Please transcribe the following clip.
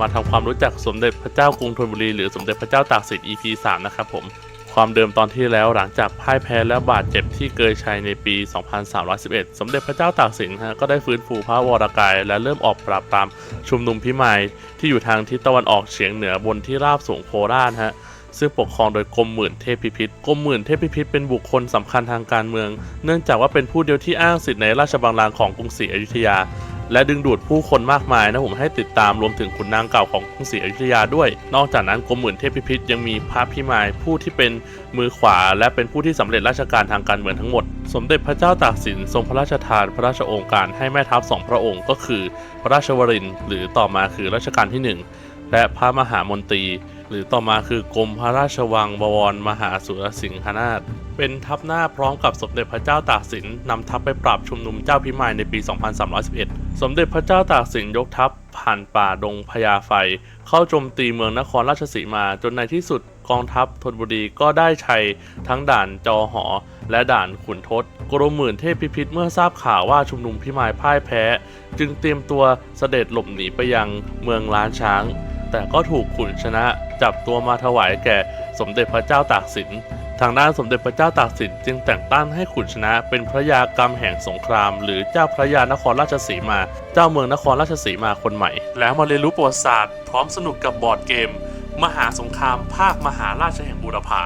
มาทำความรู้จักสมเด็จพระเจ้ากรุงธนบุรีหรือสมเด็จพระเจ้าตากสิน EP 3นะครับผมความเดิมตอนที่แล้วหลังจากพ่ายแพ้และบาดเจ็บที่เกยชัยในปี 2311 สมเด็จพระเจ้าตากสินฮะก็ได้ฟื้นฟูพระวรกาย และเริ่มออกปราบปรามชุมนุมพิมายที่อยู่ทางทิศตะวันออกเฉียงเหนือบนที่ราบสูงโคราชฮะซึ่งปกครองโดยกรมหมื่นเทพพิพิธกรมหมื่นเทพพิพิธเป็นบุคคลสำคัญทางการเมือง เนื่องจากว่าเป็นผู้เดียวที่อ้างสิทธิ์ในราชบัลลังก์ของกรุงศรีอยุธยา และดึงดูดผู้คนมากมายนะผมให้ติดตามรวมถึงขุนนางเก่าของกรุงศรีอยุธยาด้วย นอกจากนั้นกรมหมื่นเทพพิพิธยังมีพระพิมายผู้ที่เป็นมือขวา และเป็นผู้ที่สำเร็จราชการทางการเมืองทั้งหมด สมเด็จพระเจ้าตากสินทรงพระราชทานพระราชโองการให้แม่ทัพสองพระองค์ก็คือ พระราชวรินทร์หรือต่อมาคือรัชกาลที่หนึ่ง และพระมหามนตรี หรือต่อมาคือกรมพระราชวังบวรมหาสุรสิงหนาถเป็นทัพหน้าพร้อมกับสมเด็จพระเจ้าตากสินนำทัพไปปราบชุมนุมเจ้าพิมายในปี 2311 สมเด็จพระเจ้าตากสินยกทัพผ่านป่าดงพญาไฟ เข้าโจมตีเมืองนครราชสีมาจนในที่สุดกองทัพธนบุรีก็ได้ชัยทั้งด่านจอหอ และด่านขุนทศกรมหมื่นเทพพิพิธเมื่อทราบข่าวว่าชุมนุมพิมายพ่ายแพ้ จึงเตรียมตัวเสด็จหลบหนีไปยังเมืองล้านช้าง แต่ก็ถูกขุนชนะจับตัวมาถวายแก่สมเด็จพระเจ้าตากสิน ทางด้านสมเด็จพระเจ้าตากสินจึงแต่งตั้งให้ขุนชนะเป็นพระยากรรมแห่งสงคราม หรือเจ้าพระยานครราชสีมา เจ้าเมืองนครราชสีมาคนใหม่ แล้วมาเรียนรู้ประวัติศาสตร์พร้อมสนุกกับบอร์ดเกม มหาสงครามภาคมหาราชแห่งบูรพา